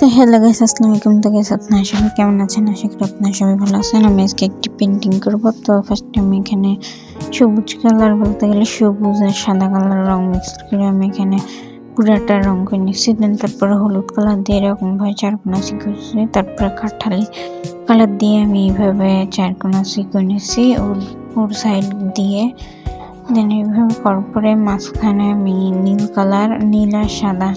তো hello guys আসসালামু আলাইকুম তো গাইস আপনারা সবাই কেমন আছেন? আশা করি আপনারা সবাই ভালো আছেন। আমি আজকে একটি পেন্টিং করব। তো ফার্স্ট আমি এখানে সবুজ কালার বলতে গেলে সবুজ আর সাদা কালার রং মিক্স করে আমি এখানে পুরাটা রং করে নিচ্ছি। দেন তারপরে হলুদ কালার দিয়ে এরকম ভাবে চারকোনাসি করছি তারপরে কাঠালি কালার দিয়ে আমি এইভাবে চারকোনাসি করে নিচ্ছি ওর সাইড দিয়ে। দেন এইভাবে করার পরে মাঝখানে আমি নীল কালার নীল আর সাদা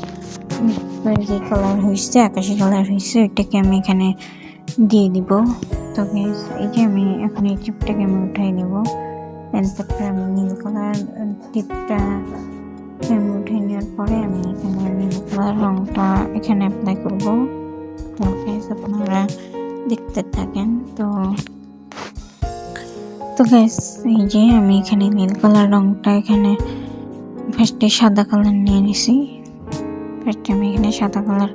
যে কালার হয়েছে, আকাশি কালার হয়েছে, ওইটাকে আমি এখানে দিয়ে দিব। তো এই যে আমি এখন এই চিপটাকে আমি উঠাই নেব। তারপরে আমি নীল কালার টিপটা আমি উঠে নেওয়ার পরে আমি এখানে নীল কালার রংটা এখানে অ্যাপ্লাই করব। তো আপনারা দেখতে থাকেন। তো তো গ্যাস এই যে আমি এখানে নীল কালার রংটা এখানে ফার্স্টে সাদা কালার নিয়ে নিছি। ফার্স্টে আমি এখানে সাদা কালার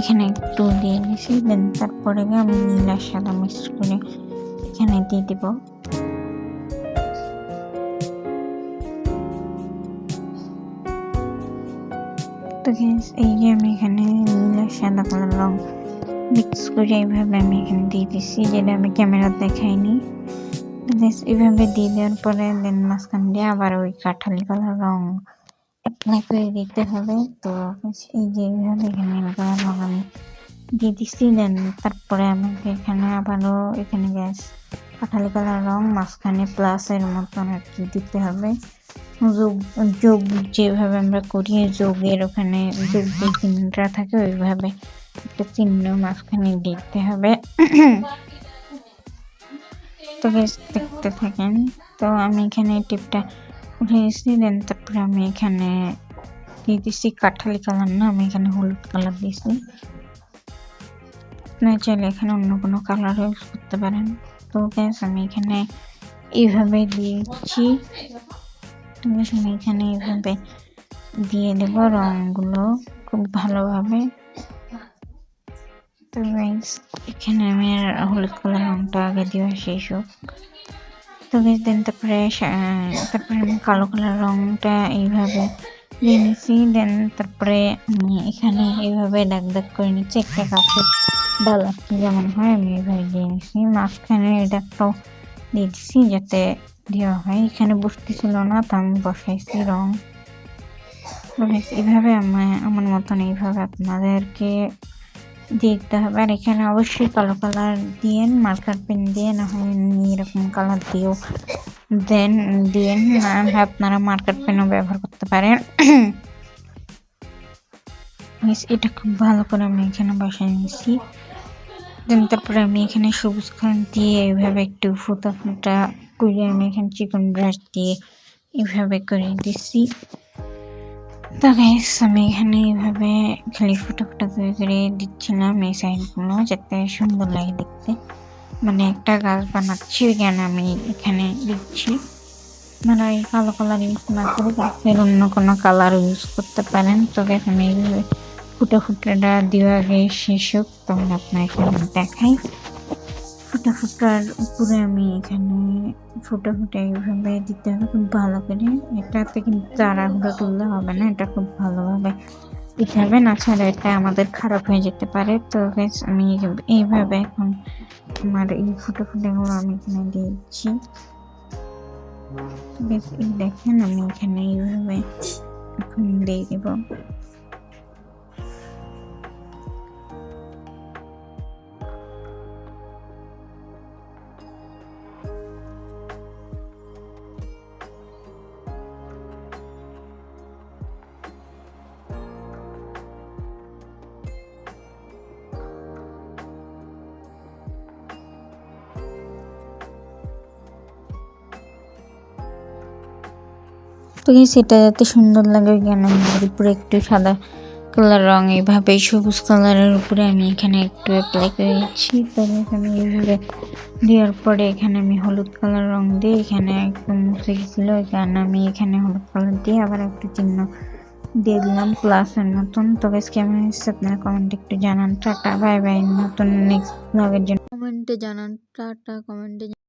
এখানে একটু দিয়ে নিছি দেন তারপরে আমি নীল আর সাদা মিক্স করে এখানে দিয়ে দিব। তো এই যে আমি এখানে নীল আর সাদা কালার রং মিক্স করে এইভাবে আমি এখানে দিয়ে দিচ্ছি যেটা আমি ক্যামেরা দেখাইনি। এইভাবে দিয়ে দেওয়ার পরে দেন মাঝখান দিয়ে আবার ওই কাঠালি কালার রং করে দিতে হবে। তো এই যে এখানে আমি দিয়ে দিচ্ছি দেন তারপরে আমাকে এখানে আবারও এখানে গ্যাস কাঠালি কালার রং, মাঝখানে প্লাসের মতন আর কি দিতে হবে। যোগ যোগ যেভাবে আমরা করি, যোগের ওখানে যোগ যে চিহ্নটা থাকে, ওইভাবে একটা চিহ্ন মাঝখানে দিতে হবে। তো দেখতে থাকেন। তো আমি এখানে টিপটা এসেছি দেন তারপরে আমি এখানে দিয়ে দিচ্ছি কাঠালি কালার না, আমি এখানে হলুদ কালার দিয়েছি। আপনারা চাইলে এখানে অন্য কোনো কালার ইউজ করতে পারেন। তো গ্যাস আমি এখানে এইভাবে দিয়েছি। আমি এখানে এইভাবে দিয়ে দেব রঙগুলো খুব ভালোভাবে। তো এখানে আমি আর হলুদ কালার রংটা আগে দেওয়া শেষ হোক। তো দেন তারপরে তারপরে আমি কালো কালার রংটা এইভাবে দিয়ে নিচ্ছি দেন তারপরে এখানে এইভাবে দাগ দাগ করে নিচ্ছি, একটা কাপড় ডাল যেমন হয় আমি এইভাবে দিয়ে নিচ্ছি মাঝখানে দাগটাও দিয়ে দিচ্ছি যাতে দেওয়া হয়। এখানে বসতেছিল না, তো আমি বসাইছি রং। এইভাবে আমার আমার মতন এইভাবে আপনাদেরকে দেখতে হবে। আর এখানে অবশ্যই কালো কালার দিয়ে মার্কার পেন দিয়ে না হয় এরকম কালার দিয়েও দেন হলে আপনারা মার্কার পেনও ব্যবহার করতে পারেন। এটা খুব ভালো করে আমি এখানে বসাই নিচ্ছি দেন তারপরে আমি এখানে সবুজ কালার দিয়ে এইভাবে একটু ফুটা ফুটা করে আমি এখানে চিকন ব্রাশ দিয়ে এইভাবে করে দিচ্ছি তো গাইস আমি এখানে এইভাবে খালি ফুটো ফুটো করে করে দিচ্ছিলাম এই সাইডগুলো যাতে সুন্দর লাগে দেখতে। মানে একটা গাছ বানাচ্ছি, ওইখানে আমি এখানে দিচ্ছি। আপনারা এই কালো কালার ইউজ না করে গাছের অন্য কোনো কালার ইউজ করতে পারেন। তো গাইস আমি এইভাবে ফুটো ফুটোটা দেওয়া আগে শেষ হোক তখন এখানে দেখাই। ফুটো ফুটার উপরে আমি এখানে ফুটো ফুটে এইভাবে দিতে হবে খুব ভালো করে। এটাতে কিন্তু তাড়াহুড়ো তুললে হবে না এটা খুব ভালোভাবে দিতে হবে না ছাড়া এটা আমাদের খারাপ হয়ে যেতে পারে। তো guys, আমি এইভাবে এখন আমার এই ফুটো ফুটেগুলো আমি এখানে দিয়েছি। বেশ দেখেন আমি এখানে এইভাবে এখন দিয়ে দেবো। তো সেটা যাতে সুন্দর লাগে কেন? উপরে একটু সাদা কালার রং এইভাবে সবুজ কালারের উপরে আমি এখানে একটু অ্যাপ্লাই করে দিচ্ছি আমি এইভাবে দেওয়ার পরে এখানে আমি হলুদ কালার রং দিয়ে এখানে একটু মুছে গেছিল। কারণে আমি এখানে হলুদ কালার দিয়ে আবার একটু চিহ্ন দিয়ে দিলাম প্লাসের মতন তো গাইস কেমন হচ্ছে আপনারা কমেন্টে একটু জানান। টাটা বাই বাই নতুন নেক্সট ব্লগের জন্য। কমেন্টে জানান। টাটা কমেন্টে